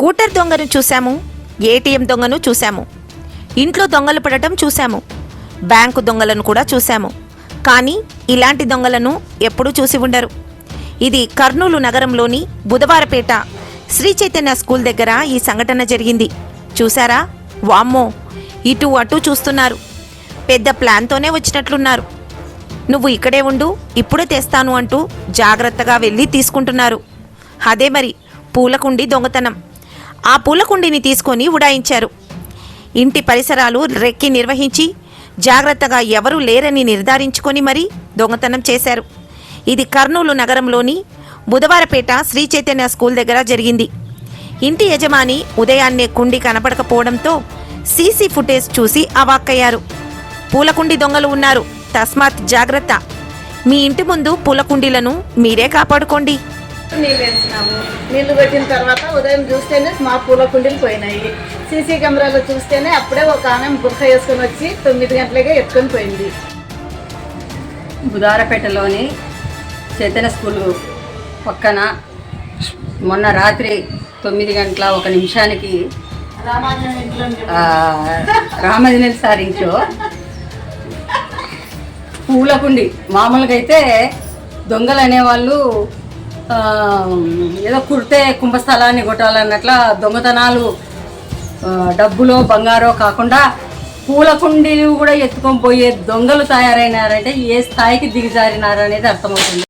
Scooter దొంగను చూశాము ATM దొంగను చూశాము ఇంట్లో దొంగలు పడటం చూశాము బ్యాంకు దొంగలను కూడా చూశాము. కానీ ఇలాంటి దొంగలను ఎప్పుడూ చూసి ఉండరు. ఇది కర్నూలు నగరంలోని బుధవారపేట శ్రీ చైతన్య స్కూల్ దగ్గర ఈ సంఘటన జరిగింది. చూసారా వామ్మో! ఇటు అటు చూస్తున్నారు. పెద్ద ప్లాన్తోనే వచ్చినట్లున్నారు. నువ్వు ఇక్కడే ఉండు ఇప్పుడే తెస్తాను అంటూ జాగ్రత్తగా వెళ్ళి తీసుకుంటున్నారు. అదే మరి పూలకుండి దొంగతనం. ఆ పూలకుండిని తీసుకొని ఉడాయించారు. ఇంటి పరిసరాలు రెక్కి నిర్వహించి జాగ్రత్తగా ఎవరూ లేరని నిర్ధారించుకొని మరీ దొంగతనం చేశారు. ఇది కర్నూలు నగరంలోని బుధవారపేట శ్రీ చైతన్య స్కూల్ దగ్గర జరిగింది. ఇంటి యజమాని ఉదయాన్నే కుండి కనపడకపోవడంతో సీసీ ఫుటేజ్ చూసి అవాక్కయ్యారు. పూలకుండి దొంగలు ఉన్నారు. తస్మాత్ జాగ్రత్త. మీ ఇంటి ముందు పూలకుండీలను మీరే కాపాడుకోండి. నీళ్ళు వేసినాము. నీళ్ళు పెట్టిన తర్వాత ఉదయం చూస్తేనే మా పూల కుండీలు పోయినాయి. సీసీ కెమెరాలో చూస్తేనే అప్పుడే ఒక ఆమె బుర్ఖ వేసుకొని వచ్చి తొమ్మిది గంటలకే ఎత్తుకొని పోయింది. బుధారపేటలోని చైతన్య స్కూల్ పక్కన మొన్న రాత్రి తొమ్మిది గంటల ఒక నిమిషానికి రామాంజనం రామజనేల్ సార్ ఇంట్లో పూలకుండి మామూలుగా అయితే దొంగలు అనేవాళ్ళు ఏదో కుడితే కుంభస్థలాన్ని కొట్టాలన్నట్ల దొంగతనాలు ఆ, డబ్బులో బంగారో కాకుండా పూలకుండీలు కూడా ఎత్తుకొని పోయే దొంగలు తయారైనారంటే ఏ స్థాయికి దిగజారినారనేది అర్థమవుతుంది.